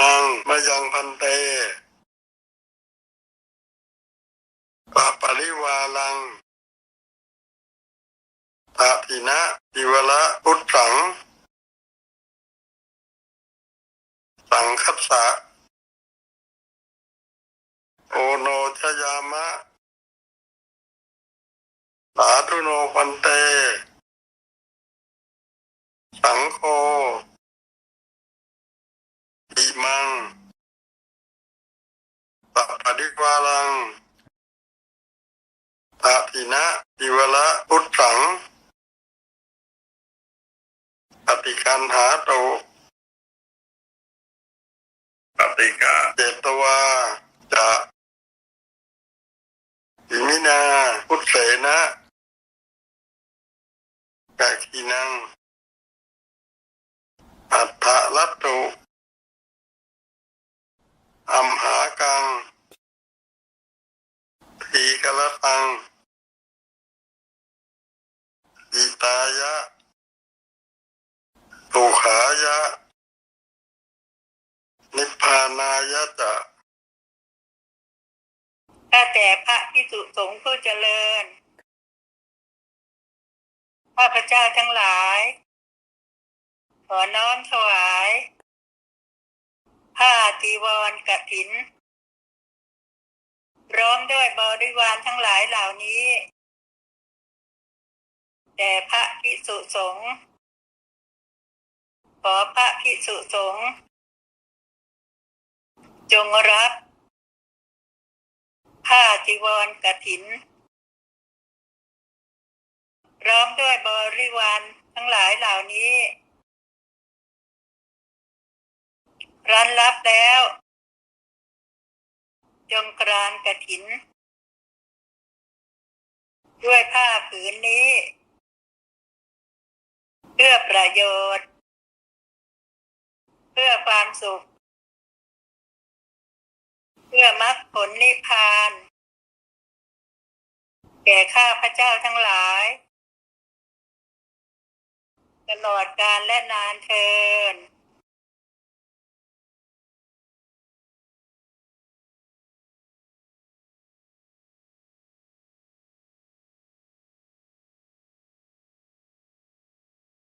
มังมายังพันเตปะปริวาลังตาทินะอิวละพุทธัง สังคัสสะ โอโนชยามะ สาธุโนพันเต สังโฆ มังสัพพดิวาลังตาทินะอิวละพุทธังปฏิกันหาโตปฏิกาเจตวาจะอิมินาพุทเสนะกะคีนังอัฏฐลัตตุอัมหากัง ทีกล ตังอิตายะตุขายะ นิพพานายะจะข้าแต่พระพิสุสงฆ์ผู้เจริญ ข้าพเจ้าทั้งหลาย ขอน้อมถวาย ผ้าจีวรกระถิน ด้วยบริวารทั้งหลายเหล่านี้แด่พระพิสุสงฆ์ขอพระพิสุสงฆ์จงรับผ้าจีวรกถินร้อมด้วยบริวารทั้งหลายเหล่านี้ รันรับแล้ว จงกรานกถิน ด้วยผ้าผืนนี้ เพื่อประโยชน์ เพื่อความสุข เพื่อมรรคผลนิพพาน แก่ข้าพระเจ้าทั้งหลายตลอดกาลและนานเทิน